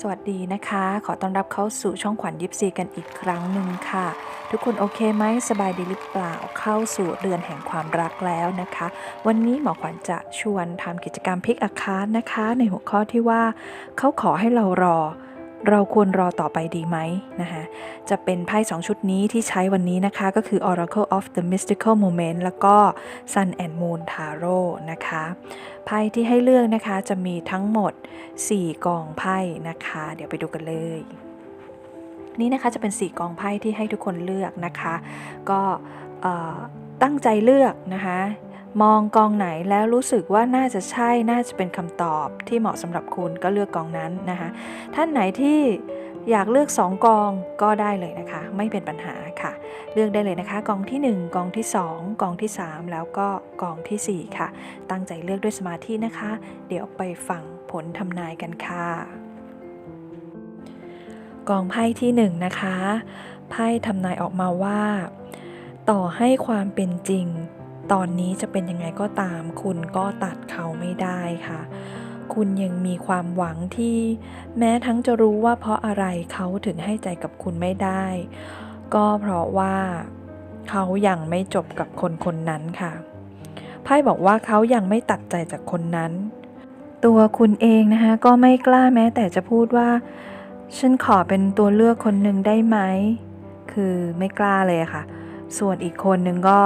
สวัสดีนะคะ ขอต้อนรับเข้าสู่ช่องขวัญยิปซีกันอีกครั้งหนึ่งค่ะ ทุกคนโอเคไหมสบายดีหรือเปล่าเข้าสู่เดือนแห่งความรักแล้วนะคะ วันนี้หมอขวัญจะชวนทำกิจกรรมพิกอาคารนะคะ ในหัวข้อที่ว่าเขาขอให้เรารอ เราควรรอต่อไปดีไหมนะคะจะเป็นไพ่สองชุดนี้ที่ใช้วันนี้นะคะ ก็คือ Oracle of the Mystical Moment แล้วก็ Sun and Moon Tarot นะคะไพ่ที่ให้เลือกนะคะจะมีทั้งหมด 4 กองไพ่นะคะ เดี๋ยวไปดูกันเลยนี่นะคะจะเป็น 4 กองไพ่ที่ให้ทุกคนเลือกนะคะ ก็ตั้งใจเลือกนะคะ มองกองไหนแล้วรู้สึกว่าน่าจะใช่น่าจะเป็นคำตอบที่เหมาะสำหรับคุณก็เลือกกองนั้นนะคะ ท่านไหนที่อยากเลือก 2 กองก็ได้เลยนะคะ ไม่เป็นปัญหาค่ะ เลือกได้เลยนะคะ กองที่ 1 กองที่ 2 กองที่ 3 แล้วก็กองทีสี่4 ค่ะ ตั้งใจเลือกด้วยสมาธินะคะ เดี๋ยวไปฟังผลทำนายกันค่ะ กองไพ่ที่ 1 นะคะไพ่ทำนายออกมาว่า ต่อให้ความเป็นจริง ตอนนี้จะเป็นยังไงก็ตาม คุณก็ตัดเขาไม่ได้ค่ะ คุณยังมีความหวังที่แม้ทั้งจะรู้ว่าเพราะอะไรเขาถึงให้ใจกับคุณไม่ได้ ก็เพราะว่าเขายังไม่จบกับคนคนนั้นค่ะไพ่บอกว่าเขายังไม่ตัดใจจากคนนั้น ตัวคุณเองนะคะก็ไม่กล้าแม้แต่จะพูดว่า ฉันขอเป็นตัวเลือกคนหนึ่งได้ไหม คือไม่กล้าเลยค่ะ ส่วนอีกคนหนึ่งก็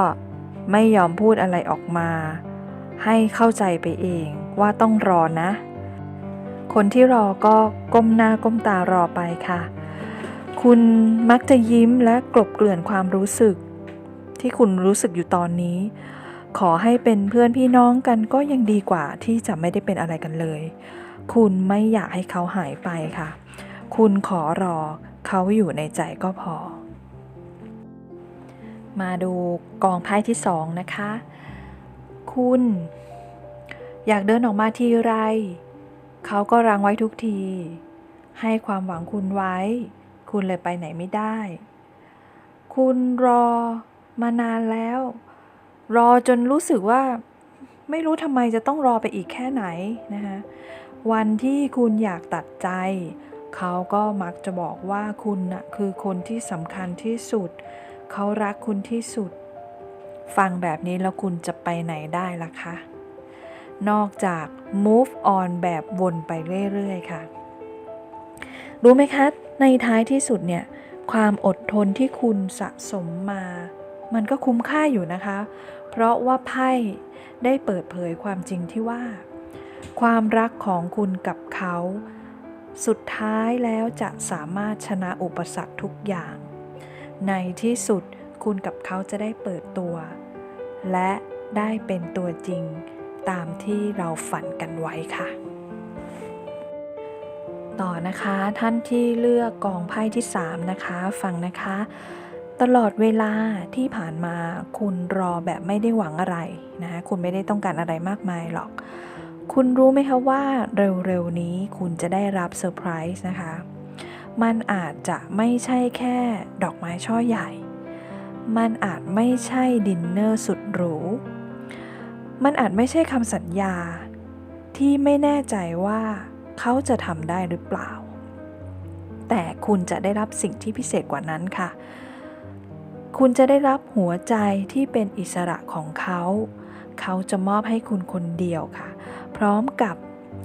ไม่ยอมพูดอะไรออกมา ให้เข้าใจไปเองว่าต้องรอนะ คนที่รอก็ก้มหน้าก้มตารอไปค่ะ คุณมักจะยิ้มและกลบเกลื่อนความรู้สึก ที่คุณรู้สึกอยู่ตอนนี้ ขอให้เป็นเพื่อนพี่น้องกันก็ยังดีกว่าที่จะไม่ได้เป็นอะไรกันเลย คุณไม่อยากให้เขาหายไปค่ะ คุณขอรอเขาอยู่ในใจก็พอ มาดูกองไพ่ที่สองนะคะ คุณ อยากเดินออกมาทีไร เขาก็รังไว้ทุกที ให้ความหวังคุณไว้ คุณเลยไปไหนไม่ได้ คุณรอมานานแล้ว รอจนรู้สึกว่า ไม่รู้ทำไมจะต้องรอไปอีกแค่ไหนนะคะวันที่คุณอยากตัดใจ เขาก็มักจะบอกว่าคุณน่ะคือคนที่สำคัญที่สุด เขารักคุณที่สุด ฟังแบบนี้แล้วคุณจะไปไหนได้ล่ะคะ นอกจาก move on แบบวนไปเรื่อยๆค่ะ รู้ไหมคะ ในท้ายที่สุดเนี่ย ความอดทนที่คุณสะสมมา มันก็คุ้มค่าอยู่นะคะ เพราะว่าไพ่ได้เปิดเผยความจริงที่ว่า ความรักของคุณกับเขา สุดท้ายแล้วจะสามารถชนะอุปสรรคทุกอย่าง ในที่สุดคุณกับเขาจะได้เปิดตัว และได้เป็นตัวจริงตามที่เราฝันกันไว้ค่ะ ต่อนะคะท่านที่เลือกกองไพ่ที่ 3 นะคะฟังนะคะ ตลอดเวลาที่ผ่านมาคุณรอแบบไม่ได้หวังอะไรนะคะคุณไม่ได้ต้องการอะไรมากมายหรอก คุณรู้ไหมคะว่าเร็วๆนี้คุณจะได้รับเซอร์ไพรส์นะคะ มันอาจจะไม่ใช่แค่ดอกไม้ช่อใหญ่ มันอาจไม่ใช่ดินเนอร์สุดหรู มันอาจไม่ใช่คำสัญญา ที่ไม่แน่ใจว่าเขาจะทำได้หรือเปล่า แต่คุณจะได้รับสิ่งที่พิเศษกว่านั้นค่ะ คุณจะได้รับหัวใจที่เป็นอิสระของเขา เขาจะมอบให้คุณคนเดียวค่ะ พร้อมกับ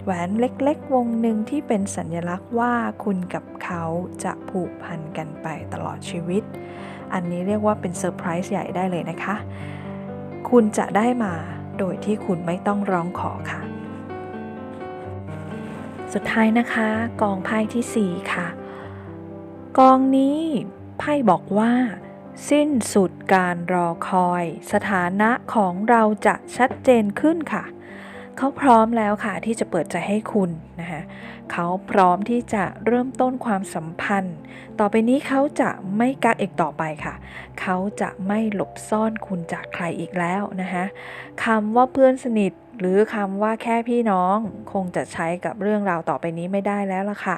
แหวนเล็กๆ วงหนึ่งที่เป็นสัญลักษณ์ว่าคุณกับเขาจะผูกพันกันไปตลอดชีวิต อันนี้เรียกว่าเป็นเซอร์ไพรส์ใหญ่ได้เลยนะคะ คุณจะได้มาโดยที่คุณไม่ต้องร้องขอค่ะ สุดท้ายนะคะ กองไพ่ที่ 4 ค่ะ กองนี้ไพ่บอกว่าสิ้นสุดการรอคอย สถานะของเราจะชัดเจนขึ้นค่ะ เขาพร้อมแล้วค่ะที่จะเปิดใจให้คุณนะคะเขาพร้อมที่จะเริ่มต้นความสัมพันธ์ ต่อไปนี้เขาจะไม่กักอีกต่อไปค่ะ เขาจะไม่หลบซ่อนคุณจากใครอีกแล้วนะคะคำว่าเพื่อนสนิทหรือคำว่าแค่พี่น้องคงจะใช้กับเรื่องราวต่อไปนี้ไม่ได้แล้วล่ะค่ะ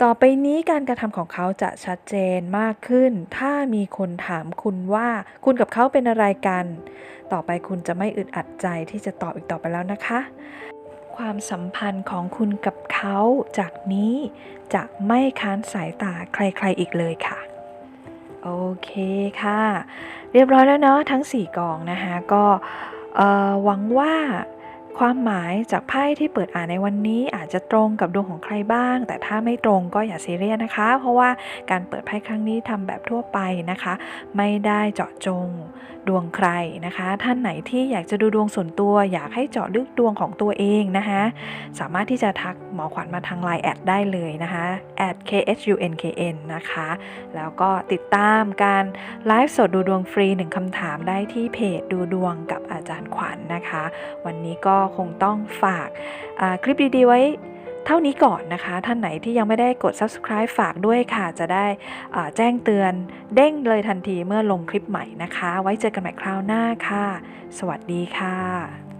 ต่อไปนี้การกระทำของเขาจะชัดเจนมากขึ้น ถ้ามีคนถามคุณว่าคุณกับเขาเป็นอะไรกัน ต่อไปคุณจะไม่อึดอัดใจที่จะตอบอีกต่อไปแล้วนะคะ ความสัมพันธ์ของคุณกับเขาจากนี้จะไม่ค้านสายตาใครๆอีกเลยค่ะโอเคค่ะ เรียบร้อยแล้วเนาะทั้ง 4กองนะคะก็หวังว่า ความหมายจากไพ่ที่เปิดอ่านในวันนี้อาจจะตรงกับดวงของใครบ้าง แต่ถ้าไม่ตรงก็อย่าซีเรียสนะคะ เพราะว่าการเปิดไพ่ครั้งนี้ทำแบบทั่วไปนะคะ ไม่ได้เจาะจงดวงใครนะคะ ท่านไหนที่อยากจะดูดวงส่วนตัว อยากให้เจาะลึกดวงของตัวเองนะคะ สามารถที่จะทักหมอขวัญมาทาง Line แอดได้เลยนะคะแอด khunkn นะคะ แล้วก็ติดตามการไลฟ์สดดูดวงฟรีหนึ่งคำถามได้ที่เพจดูดวงกับอาจารย์ขวัญ นะคะ วันนี้ก็คงต้องฝากคลิปดีๆไว้เท่านี้ก่อนนะคะ ท่านไหนที่ยังไม่ได้กด subscribe ฝากด้วยค่ะ จะได้แจ้งเตือนเด้งเลยทันทีเมื่อลงคลิปใหม่นะคะ ไว้เจอกันใหม่คราวหน้าค่ะ สวัสดีค่ะ